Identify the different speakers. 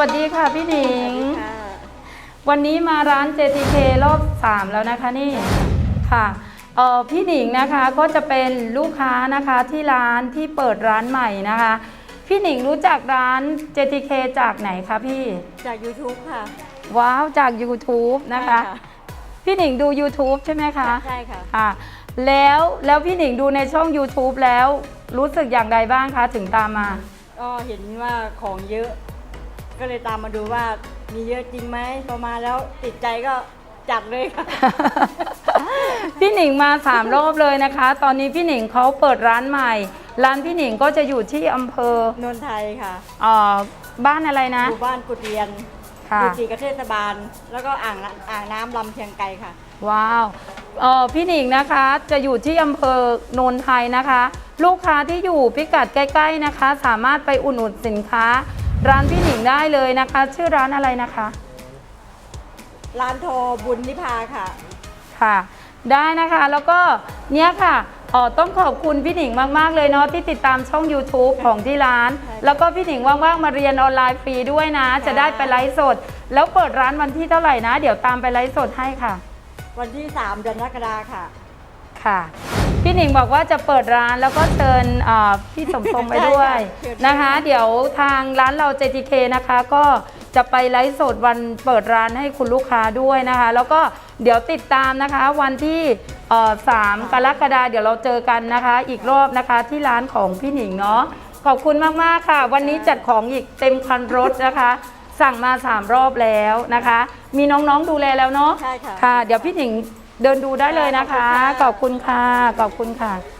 Speaker 1: วัสดีค่ะพี่หนิง
Speaker 2: ค่ะ
Speaker 1: วันนี้มาร้าน JTK รอบ 3 แล้วนะคะนี่ค่ะเออพี่หนิงนะคะก็จะเป็นลูกค้านะคะที่ร้านที่เปิดร้านใหม่นะคะ พี่หนิงรู้จักร้าน JTK จากไหนคะพี่
Speaker 2: จาก YouTube ค่ะ
Speaker 1: ว้าวจาก YouTube นะคะ
Speaker 2: ใช่
Speaker 1: พี่หนิงดู YouTube ใช่ไหมคะ
Speaker 2: ใช่ค่ะ
Speaker 1: ค่ะ แล้วแล้วพี่หนิงดูในช่อง YouTube แล้วรู้สึกอย่างไรบ้างคะถึงตามมา
Speaker 2: ก็เห็นว่าของเยอะ ก็เลยตามมาดูว่ามีเยอะจริงไหมพอมาแล้วติดใจก็จัดเลยค่ะ
Speaker 1: พี่หนิงมาสามรอบเลยนะคะ ตอนนี้พี่หนิงเขาเปิดร้านใหม่ ร้านพี่หนิงก็จะอยู่ที่อำเภอน
Speaker 2: นทไทยค่ะ
Speaker 1: เอ่อบ้านอะไรนะ
Speaker 2: หมู่บ้านกุดเรียน
Speaker 1: ค่ะ
Speaker 2: กุดจีกบเทศบาล แล้วก็อ่างน้ำอ่างน้ำลำเชียงไกรค่ะ
Speaker 1: ว้าวเอ่อพี่หนิงนะคะจะอยู่ที่อำเภอโนนไทยนะคะ ลูกค้าที่อยู่พิกัดใกล้ ๆนะคะ สามารถไปอุดหนุนสินค้า ร้านพี่หนิงได้เลยนะคะ ชื่อร้านอะไรนะคะ
Speaker 2: ร้านโทบุญนิพาค่ะ
Speaker 1: ค่ะ ได้นะคะแล้วก็เนี่ยค่ะเอ๋อต้องขอบคุณพี่หนิงมาก ๆ เลยเนาะที่ติดตามช่อง YouTube ของที่ร้าน
Speaker 2: ใช่
Speaker 1: แล้วก็พี่หนิงว่างๆมาเรียนออนไลน์ฟรีด้วยนะ
Speaker 2: ค่ะ
Speaker 1: จะได้ไปไลฟ์สด แล้วเปิดร้านวันที่เท่าไหร่นะ เดี๋ยวตามไปไลฟ์สดให้ค่ะ
Speaker 2: วันที่3เดือนกรกฎาค่ะ
Speaker 1: ค่ะ พี่หนิงบอกว่าจะเปิดร้านแล้วก็เชิญอ่าพี่สมทรงไปด้วย
Speaker 2: ใช่ค่ะเชิญ
Speaker 1: นะคะ เดี๋ยวทางร้านเรา JTK นะคะ ก็จะไปไลฟ์สดวันเปิดร้านให้คุณลูกค้าด้วยนะคะ แล้วก็เดี๋ยวติดตามนะคะ วันที่เอ่อ3กรกฎาเดี๋ยวเราเจอกันนะคะ อีกรอบนะคะที่ร้านของพี่หนิงเนาะขอบคุณมากๆค่ะ วันนี้จัดของอีกเต็มคันรถนะคะ สั่งมา3รอบแล้วนะคะ มีน้องๆดูแลแล้วเนาะ
Speaker 2: ใช่ค่ะ
Speaker 1: ค่ะ เดี๋ยวพี่หนิง เดินดูได้เลยนะคะข
Speaker 2: ข
Speaker 1: อ
Speaker 2: อ
Speaker 1: บบ
Speaker 2: คุ
Speaker 1: คุณ
Speaker 2: ณ
Speaker 1: ค่ะ
Speaker 2: ค่ะ
Speaker 1: ขอบคุณค่ะ